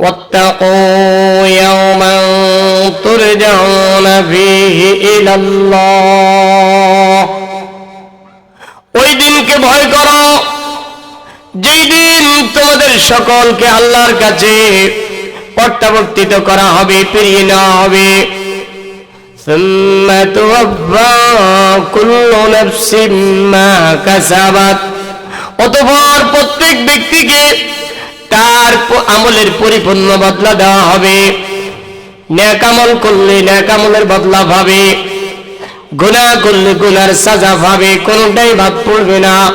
واتقوا يوما ترجعون فيه إلى الله ওই দিনকে ভয় করো যেই দিন তোমাদের সকলকে আল্লাহর কাছে প্রত্যাবর্তিত করা হবে ফিরিয়ে নেওয়া হবে ثم توفى كل نفس ما كسبت অতঃপর প্রত্যেক ব্যক্তিকে তার আমলের পরিপূর্ণ বদলা দেওয়া হবে। ন্যাকামল করলে ন্যাকামলের বদলা পাবে গুনাহ করলে গুনার সাজা পাবে কোনটাই ভাব পড়বে না।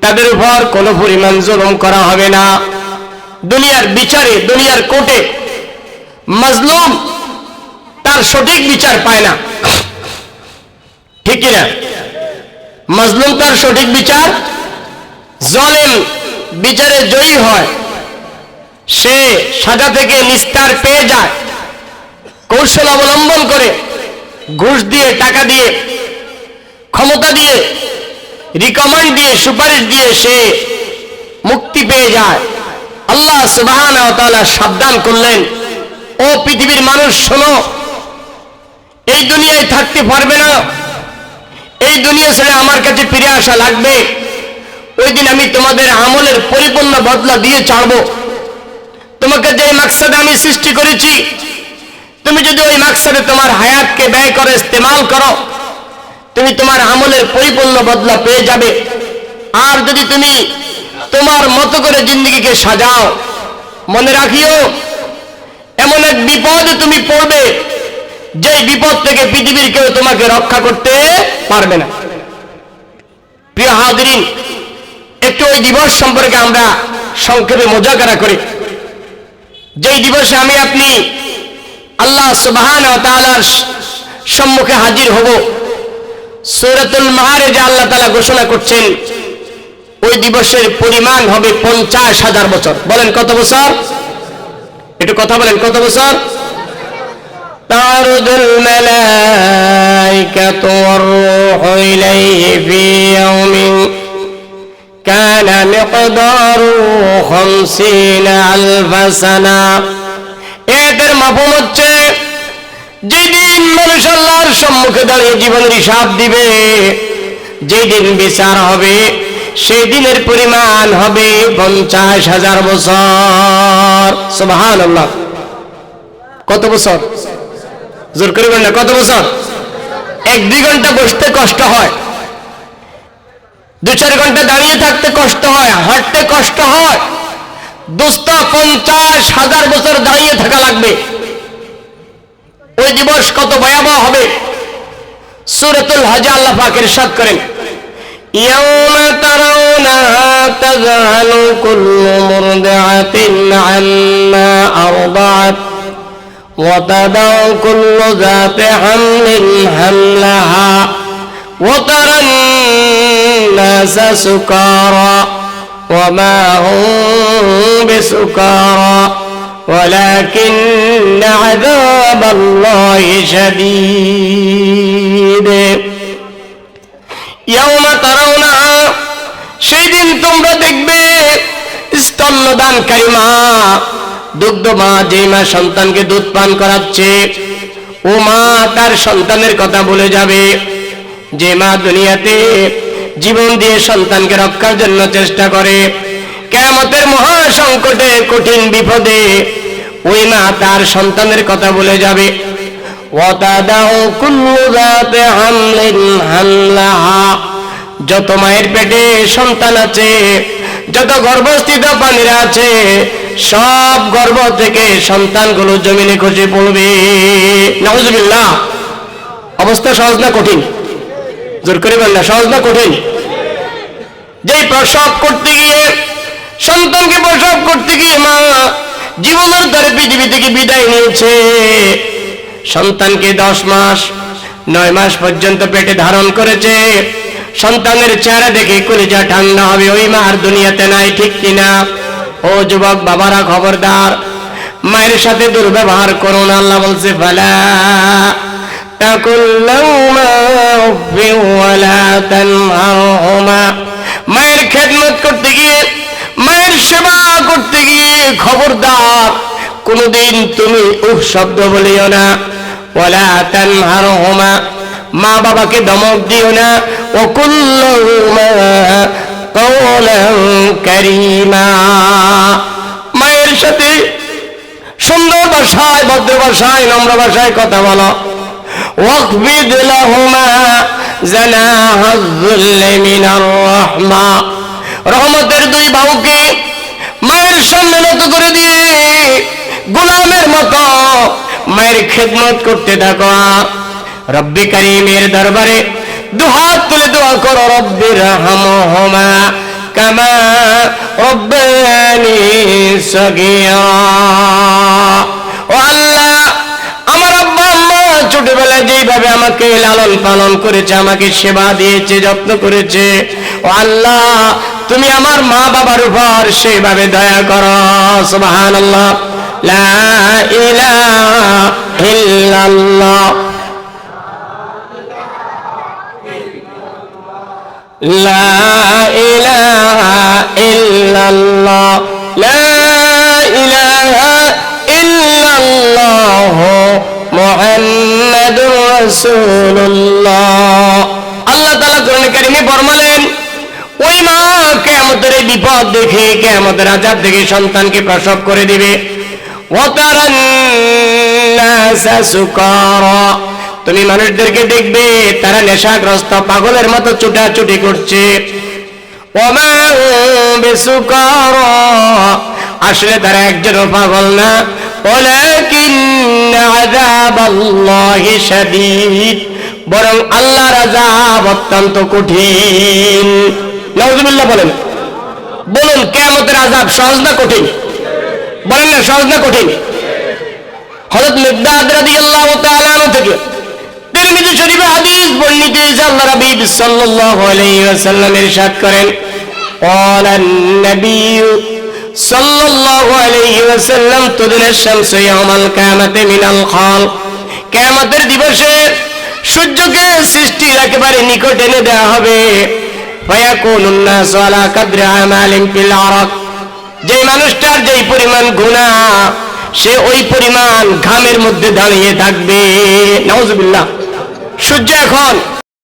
তাদের উপর কোনো পরিমাণ জুলুম করা হবে না। দুনিয়ার বিচারে, দুনিয়ার কোর্টে মাজলুম তার সঠিক বিচার পায় না। ঠিক কিনা? মাজলুম তার সঠিক বিচার, জলেম বিচারে জয়ী হয়। সে সাজা থেকে নিস্তার পেয়ে যায়। কৌশল অবলম্বন করে ঘুষ দিয়ে, টাকা দিয়ে, ক্ষমতা দিয়ে রিকমেন্ড দিয়ে, সুপারিশ দিয়ে সে মুক্তি পেয়ে যায়। আল্লাহ সুবাহান সাবধান করলেন। ও পৃথিবীর মানুষ, শোনো, এই দুনিয়ায় থাকতে পারবে না। দুনিয়া ছেড়ে আমার কাছে ফিরে আসা লাগবে? ওই দিন আমি তোমাদের আমলের পরিপূর্ণ বদলা দিয়ে ছাড়বো। তোমাকে যে মাকসাদে আমি সৃষ্টি করেছি, তুমি যদি ওই মাকসাদে তোমার হায়াতকে ব্যয় করে, ইস্তেমাল করো, তুমি তোমার আমলের পরিপূর্ণ বদলা পেয়ে যাবে। আর যদি তুমি তোমার মতো করে জিন্দগিকে সাজাও, মনে রাখিও, এমন এক বিপদে তুমি পড়বে যে বিপদ থেকে পৃথিবীর কেউ তোমাকে রক্ষা করতে পারবে না। প্রিয় হাজরিন, একটু ওই দিবস সম্পর্কে আমরা সংক্ষেপে মোজাকারা করি। যেই দিবসে আমি আপনি আল্লাহ সুবাহান সম্মুখে হাজির হব, সূরাতুল মাহারে যে আল্লাহ তালা ঘোষণা করছেন, ওই দিবসের পরিমাণ হবে পঞ্চাশ হাজার বছর। বলেন কত বছর? একটু কথা বলেন, কত বছর? تعرج الملائكة والروح إليه في يوم كان مقداره خمسين ألف سنة এদের মাফম হচ্ছে যেদিন মানুষ আল্লাহর সম্মুখে দাঁড়িয়ে জীবনের হিসাব দিবে যেদিন বিচার হবে সেই দিনের পরিমাণ হবে পঞ্চাশ হাজার বছর সুবহান আল্লাহ কত বছর জোর করে বলেন না কত বছর এক দুই ঘন্টা বসতে কষ্ট হয় দু চার ঘন্টা দাঁড়িয়ে থাকতে কষ্ট হয় হাঁটতে কষ্ট হয় দোস্ত পঞ্চাশ হাজার বছর দাঁড়িয়ে থাকা লাগবে ওই দিবস কত ভয়াবহ হবে সুরতুল হাজা আল্লাহ পাকের সাদ করেন يوم ترونها تذهل كل مرضعة عما أرضعت وتدع كل ذات حمل حملها وترى الناس سكارى وما هم بسكارى ولكن عذاب الله شديد يوم ترونها সেই দিন তোমরা দেখবে স্তন্যদানকারী মা দুগ্ধ মা যে মা সন্তানকে দুধ পান করাচ্ছে, ও মা তার সন্তানের কথা বলে যাবে। যে মা দুনিয়াতে জীবন দিয়ে সন্তানকে রক্ষার জন্য চেষ্টা করে কেমতের মহা সংকটে কঠিন বিপদে, ওই মা তার সন্তানের কথা বলে যাবে। যত মায়ের পেটে সন্তান আছে, যত গর্ভস্থিত পানিরা আছে সব গর্ভ থেকে সন্তানগুলো জমিনে খসে পড়বে। নাউজুবিল্লাহ। অবস্থা সহজ না কঠিন? জোর করে বল না, সহজ না কঠিন? যেই প্রসব করতে গিয়ে, সন্তানকে প্রসব করতে গিয়ে মা জীবনের দ্বারে পৃথিবী থেকে বিদায় নিয়েছে। সন্তানকে দশ মাস, নয় মাস পর্যন্ত পেটে ধারণ করেছে। সন্তানের চেহারা দেখে কলিজা ঠান্ডা হবে। ওই মা আর দুনিয়াতে নাই, ঠিক কিনা? ও যুবক বাবারা, খবরদার, মায়ের সাথে দুর্ব্যবহার করো না, আল্লাহ বলছে, ফালা মায়ের খেদমত করতে গিয়ে, মায়ের সেবা করতে গিয়ে, খবরদার, কোনদিন তুমি উহ শব্দ বলিও না ওলা তানহার হোমা মা বাবাকে দমক দিও না অকুল্ল করিমা। ভাষায় ভদ্র ভাষায় নম্র ভাষায় কথা বলো واخفض لهما جناح الذل من الرحمة রহমতের দুই বাহুকে মায়ের সামনে নত করে দিয়ে গোলামের মতো মায়ের খেদমত করতে থাকো রব্বি করিমের দরবারে দুহাত তুলে দোয়া করো রব্বির রহমহমা কামা রব্বানি সগীরা ছোটবেলায় যেইভাবে আমাকে লালন পালন করেছে, আমাকে সেবা দিয়েছে, যত্ন করেছে, ও আল্লাহ, তুমি আমার মা বাবার উপর সেইভাবে দয়া করো সুবহান লা ইলাহা আল্লাহ কোরআন কারিমে ওই মা বিপদ দেখে দেখে সন্তানকে প্রসব করে দিবে। তুমি মানুষদেরকে দেখবে, তারা নেশাগ্রস্ত, পাগলের মতো ছুটাছুটি করছে। আসলে তারা একজনও পাগল না। ولكن عذاب الله شديد বরং আল্লাহর আযাব অত্যন্ত কঠিন নাউজুবিল্লাহ বলেন বলুন কিয়ামতের আযাব সহজ না কঠিন বলেন না সহজ না কঠিন হযরত মিকদাদ রাদিয়াল্লাহু তাআলা আনহু থেকে তিরমিজি শরীফে হাদিস বর্ণিত হয়েছে আল্লাহ রাবীব সাল্লাল্লাহু আলাইহি ওয়াসাল্লাম ইরশাদ করেন قال النبي সাল্লাল্লাহু আলাইহি ওয়াসাল্লাম দিবসে সূর্যকে সৃষ্টির একেবারে নিকট এনে দেওয়া হবে। যে মানুষটার যেই পরিমাণ গুনাহ, সে ওই পরিমাণ ঘামের মধ্যে দাঁড়িয়ে থাকবে। নাউজুবিল্লাহ। সূর্য এখন